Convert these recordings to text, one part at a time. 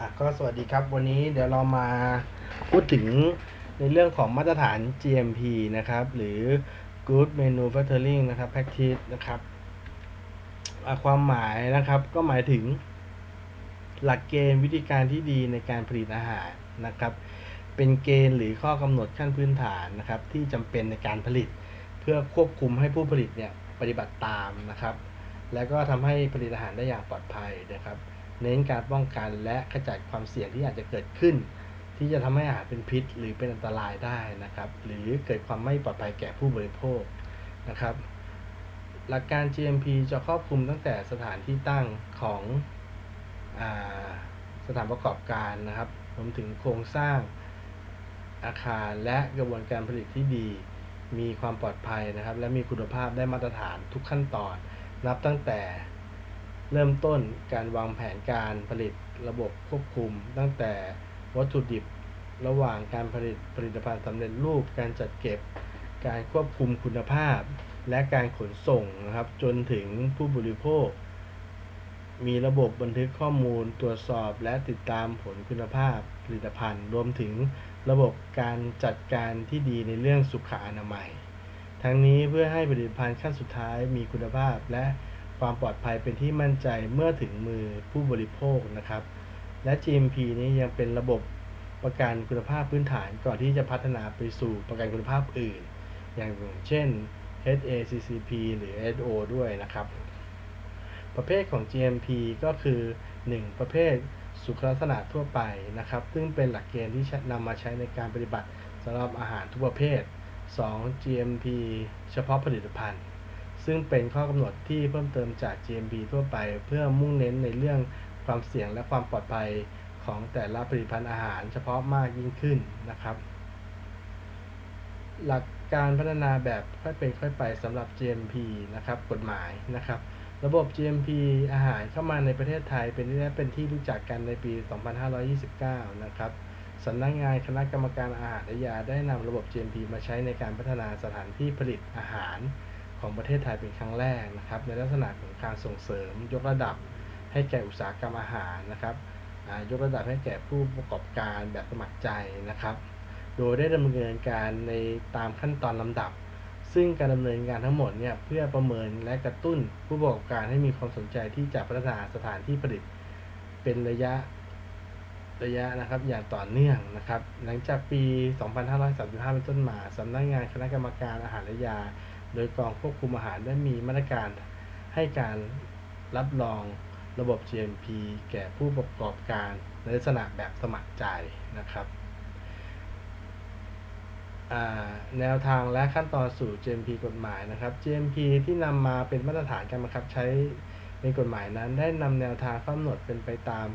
อะก็สวัสดีครับวันนี้เดี๋ยวเรามาพูดถึงในเรื่องของมาตรฐาน GMP นะครับ หรือ Good Manufacturing นะครับ Practice นะครับความหมายนะครับก็หมายถึงหลักเกณฑ์วิธีการที่ดีในการผลิตอาหารนะครับ เป็นเกณฑ์หรือข้อกำหนดขั้นพื้นฐานนะครับ ที่จำเป็นในการผลิต เพื่อควบคุมให้ผู้ผลิตเนี่ยปฏิบัติตามนะครับ แล้วก็ทำให้ผลิตอาหารได้อย่างปลอดภัยนะครับ เน้นการป้องกันและขจัดความเสี่ยงที่อาจจะเกิดขึ้น ที่จะทำให้อาหารเป็นพิษ หรือเป็นอันตรายได้นะครับ หรือเกิดความไม่ปลอดภัยแก่ผู้บริโภคนะครับ หลักการ GMP จะครอบคลุมตั้งแต่สถานที่ตั้งของอสถานประกอบการนะครับรวมถึงโครงสร้างอาคารและกระบวนการผลิตที่ดี มีความปลอดภัยนะครับ และมีคุณภาพได้มาตรฐานทุกขั้นตอน นับตั้งแต่ เริ่มต้นการวางแผนการผลิตระบบควบคุม ตั้งแต่วัตถุดิบระหว่างการผลิตผลิตภัณฑ์สำเร็จรูป การจัดเก็บ การควบคุมคุณภาพ และการขนส่งนะครับ จนถึงผู้บริโภค มีระบบบันทึกข้อมูล ตรวจสอบและติดตามผลคุณภาพผลิตภัณฑ์ รวมถึงระบบการจัดการที่ดีในเรื่องสุขอนามัย ทั้งนี้เพื่อให้ผลิตภัณฑ์ขั้นสุดท้ายมีคุณภาพและ ความปลอดภัยเป็นที่มั่นใจเมื่อถึงมือผู้บริโภคนะครับ และ GMP นี้ยังเป็นระบบประกันคุณภาพพื้นฐานก่อนที่จะพัฒนาไปสู่ประกันคุณภาพอื่น อย่างเช่น HACCP หรือ SO ด้วยนะครับ ประเภทของ GMP ก็คือ 1. ประเภทสุขลักษณะทั่วไปนะครับ ซึ่งเป็นหลักเกณฑ์ที่นำมาใช้ในการปฏิบัติสำหรับอาหารทุกประเภท 2. GMP เฉพาะผลิตภัณฑ์ ซึ่งเป็นข้อกำหนดที่เพิ่มเติมจาก GMP ทั่วไป เพื่อมุ่งเน้นในเรื่องความเสี่ยงและความปลอดภัยของแต่ละผลิตภัณฑ์อาหารเฉพาะมากยิ่งขึ้นนะครับ หลักการพัฒนาแบบค่อยเป็นค่อยไปสำหรับ GMP นะครับกฎหมายนะครับ ระบบ GMP อาหารเข้ามาในประเทศไทยเป็นที่เป็นที่รู้จักกันในปี 2529 นะครับสำนักงานคณะกรรมการอาหารและยาได้นำระบบ GMP มาใช้ในการพัฒนาสถานที่ผลิตอาหาร ของประเทศไทยเป็นครั้งแรกนะครับในลักษณะของการส่งเสริมยกระดับให้แก่อุตสาหกรรมอาหารนะครับยกระดับให้แก่ผู้ประกอบการแบบสมัครใจนะครับ โดยได้ดำเนินการในตามขั้นตอนลำดับ ซึ่งการดำเนินงานทั้งหมดเนี่ยเพื่อประเมินและกระตุ้นผู้ประกอบการให้มีความสนใจที่จะพัฒนาสถานที่ผลิตเป็นระยะระยะนะครับอย่างต่อเนื่องนะครับ หลังจากปี 2535 เป็นต้นมาสำนักงานคณะกรรมการอาหารและยา โดยกองควบคุมอาหารได้มีมาตรการให้การรับรองระบบ GMP แก่ผู้ประกอบการในลักษณะแบบสมัครใจนะครับ แนวทางและขั้นตอนสู่ GMP กฎหมายนะครับ GMP ที่นำมาเป็นมาตรฐานการบังคับใช้เป็นกฎหมายนั้นได้นำแนวทางกำหนดเป็นไปตาม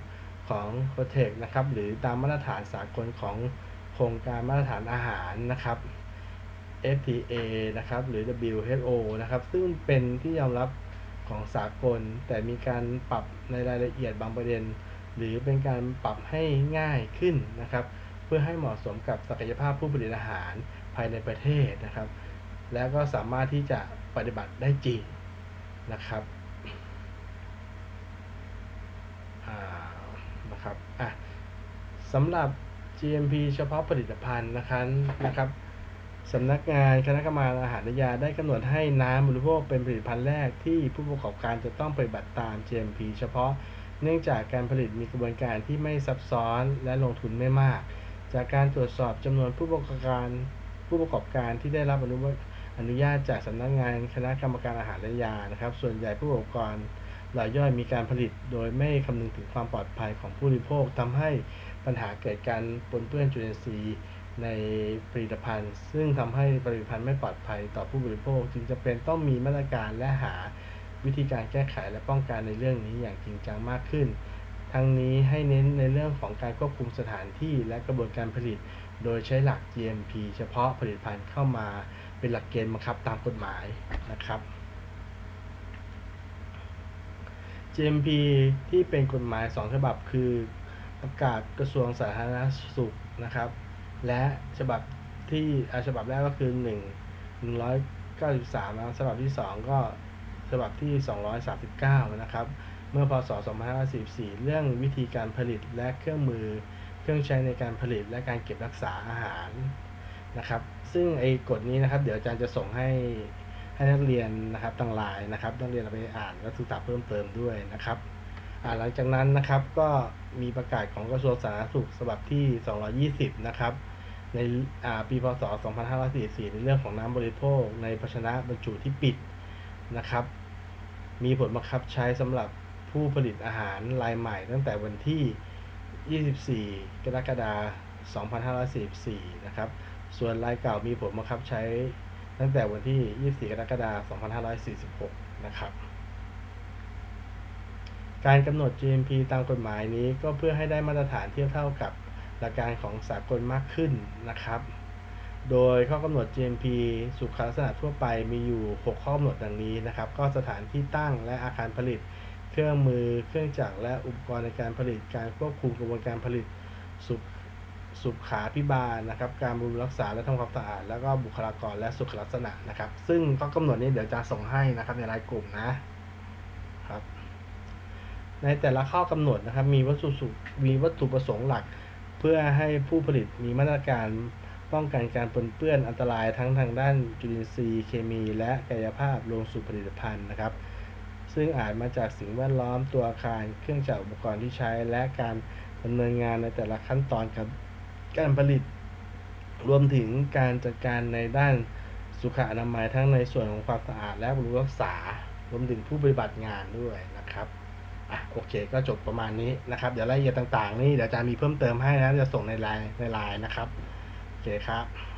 ของ p r o t e c นะครับหรือตามมาตรฐานสากลของโครงการมาตรฐานอาหารนะครับ FTA นะครับ หรือ WHO นะครับ ซึ่งเป็นที่ยอมรับของสากล แต่มีการปรับในรายละเอียดบางประเด็น หรือเป็นการปรับให้ง่ายขึ้นนะครับ เพื่อให้เหมาะสมกับศักยภาพผู้ผลิตอาหารภายในประเทศนะครับ แล้วก็สามารถที่จะปฏิบัติได้จริงนะครับนะครับอะสำหรับ GMP เฉพาะผลิตภัณฑ์นะครับนะครับ สำนักงานคณะกรรมการอาหารและยาได้กำหนดให้น้ำบริโภคเป็นผลิตภัณฑ์แรกที่ผู้ประกอบการจะต้องปฏิบัติตาม GMP เฉพาะเนื่องจากการผลิตมีกระบวนการที่ไม่ซับซ้อนและลงทุนไม่มาก จากการตรวจสอบจำนวนผู้ประกอบการผู้ประกอบการที่ได้รับอนุอนุญาตจากสำนักงานคณะกรรมการอาหารและยานะครับ ส่วนใหญ่ผู้ประกอบการรายย่อยมีการผลิตโดยไม่คำนึงถึงความปลอดภัยของผู้บริโภคทำให้ปัญหาเกิดการปนเปื้อนจุลินทรีย์ ในผลิตภัณฑ์ ซึ่งทำให้ผลิตภัณฑ์ไม่ปลอดภัยต่อผู้บริโภค จึงจะเป็นต้องมีมาตรการและหาวิธีการแก้ไขและป้องกันในเรื่องนี้อย่างจริงจังมากขึ้น ทั้งนี้ให้เน้นในเรื่องของการควบคุมสถานที่และกระบวนการผลิต โดยใช้หลัก GMP เฉพาะผลิตภัณฑ์เข้ามาเป็นหลักเกณฑ์บังคับตามกฎหมายนะครับ GMP ที่เป็นกฎหมาย 2 ฉบับคือประกาศกระทรวงสาธารณสุขนะครับ และฉบับที่ฉบับแรกก็คือ1 193นะฉบับที่ 2 ก็ฉบับที่ 239 นะครับ เมื่อพศ 2544 เรื่องวิธีการผลิตและเครื่องมือเครื่องใช้ในการผลิตและการเก็บรักษาอาหารนะครับ ซึ่งไอ้กฎนี้นะครับ เดี๋ยวอาจารย์จะส่งให้ให้นักเรียนนะครับทางไลน์นะครับ นักเรียนเอาไปอ่านและศึกษาเพิ่มเติมด้วยนะครับหลังจากนั้นนะครับก็มีประกาศของกระทรวงสาธารณสุขฉบับที่ 220 นะครับ ในปีพศ 2544 ในเรื่องของน้ำบริโภค ในภาชนะบรรจุที่ปิดนะครับ มีผลบังคับใช้สำหรับผู้ผลิตอาหารรายใหม่ ตั้งแต่วันที่ 24 กรกฎาคม 2544 นะครับ ส่วนรายเก่ามีผลบังคับใช้ตั้งแต่วันที่ 24 กรกฎาคม 2546 นะครับ การกำหนด GMP ตามกฎหมายนี้ก็เพื่อให้ได้มาตรฐานเทียบเท่ากับ หลักการของสากลมากขึ้นนะครับ โดยข้อกำหนด GMP สุขลักษณะทั่วไปมีอยู่ 6 ข้อกำหนดดังนี้นะครับ ก็สถานที่ตั้งและอาคารผลิต เครื่องมือ เครื่องจักรและอุปกรณ์ในการผลิต การควบคุมกระบวนการผลิตสุขสุขาพิบาลนะครับ การบำรุงรักษาและทำความสะอาด แล้วก็บุคลากรและสุขลักษณะนะครับ ซึ่งข้อกำหนดนี้เดี๋ยวจะส่งให้นะครับในรายกลุ่มนะครับ ในแต่ละข้อกำหนดนะครับ มีวัตถุมีวัตถุประสงค์หลัก พื่อให้ผู้ผลิตมีมาตรการป้องกันการปนเปื้อนอันตรายทั้งทางด้านจุลินทรีย์เคมีและกายภาพลงสู่ผลิตภัณฑ์นะครับ ซึ่งอาจมาจากสิ่งแวดล้อมตัวอาคารเครื่องจักรอุปกรณ์ที่ใช้ และการดำเนินงานในแต่ละขั้นตอนกับการผลิตรวมถึงการจัดการในด้านสุขอนามัยทั้งในส่วนของความสะอาดและบำรุงรักษารวมถึงผู้ปฏิบัติงานด้วยนะครับ อะโอเคก็จบประมาณนี้นะครับ เดี๋ยวรายละเอียดต่างๆ นี่เดี๋ยวอาจารย์มีเพิ่มเติมให้นะจะส่งในไลน์ในไลน์นะครับ โอเคครับ